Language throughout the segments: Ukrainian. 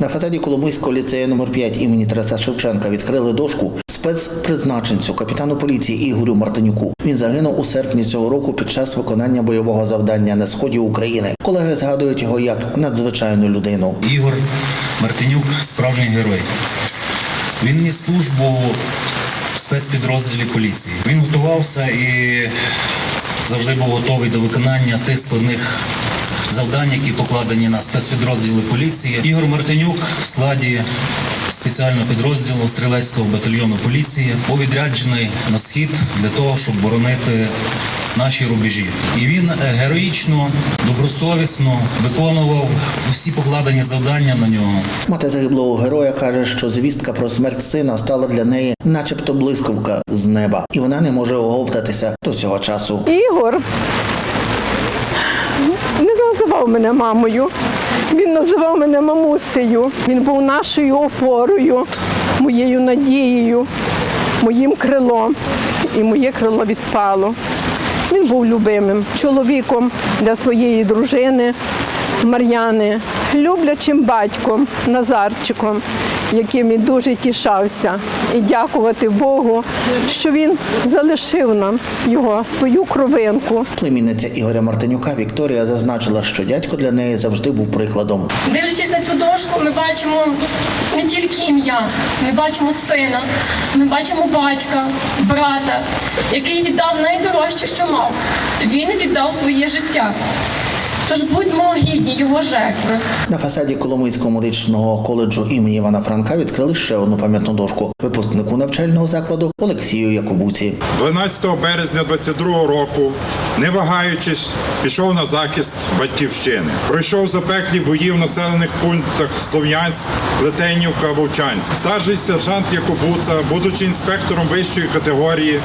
На фасаді Коломийського ліцею номер 5 імені Тараса Шевченка відкрили дошку спецпризначенцю капітану поліції Ігорю Мартинюку. Він загинув у серпні цього року під час виконання бойового завдання на сході України. Колеги згадують його як надзвичайну людину. Ігор Мартинюк справжній герой. Він ніс службу в спецпідрозділі поліції. Він готувався і завжди був готовий до виконання тих складних завдань, які покладені на спецпідрозділи поліції. Ігор Мартинюк в складі спеціального підрозділу стрілецького батальйону поліції був відряджений на схід для того, щоб боронити наші рубежі. І він героїчно, добросовісно виконував усі покладені завдання на нього. Мати загиблого героя каже, що звістка про смерть сина стала для неї, начебто блискавка з неба, і вона не може оговтатися до цього часу. Ігор називав мене мамою. Він називав мене мамусею. Він був нашою опорою, моєю надією, моїм крилом. І моє крило відпало. Він був любимим чоловіком для своєї дружини Мар'яни, люблячим батьком Назарчиком, яким він дуже тішався. І дякувати Богу, що він залишив нам його свою кровинку. Племінниця Ігоря Мартинюка Вікторія зазначила, що дядько для неї завжди був прикладом. Дивлячись на цю дошку, ми бачимо не тільки ім'я, ми бачимо сина, ми бачимо батька, брата, який віддав найдорожче, що мав. Він віддав своє життя. Тож будьмо гідні його жертви. На фасаді Коломийського медичного коледжу імені Івана Франка відкрили ще одну пам'ятну дошку випускнику навчального закладу Олексію Якубуці. 12 березня 22 року, не вагаючись, пішов на захист батьківщини. Пройшов запеклі бої в населених пунктах Слов'янськ, Плетенівка, Вовчанськ. Старший сержант Якубуца, будучи інспектором вищої категорії,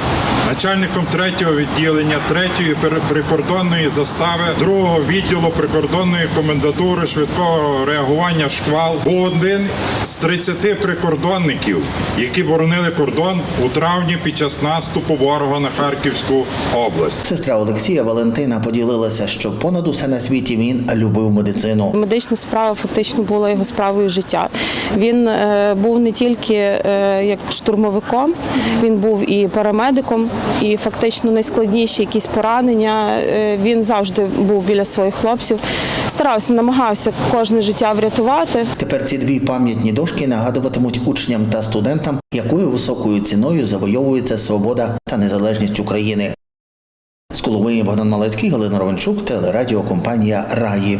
начальником третього відділення, третьої пер- прикордонної застави, другого відділу прикордонної комендатури швидкого реагування шквал, був один з 30 прикордонників, які боронили кордон у травні під час наступу ворога на Харківську область. Сестра Олексія Валентина поділилася, що понад усе на світі він любив медицину. Медична справа фактично була його справою життя. Він е, був не тільки е, як штурмовиком, він був і парамедиком, і фактично найскладніші якісь поранення. е, Він завжди був біля своїх хлопців, старався, намагався кожне життя врятувати. Тепер ці дві пам'ятні дошки нагадуватимуть учням та студентам, якою високою ціною завойовується свобода та незалежність України. З Коломиї Богдан Малецький, Галина Романчук, телерадіокомпанія Раї.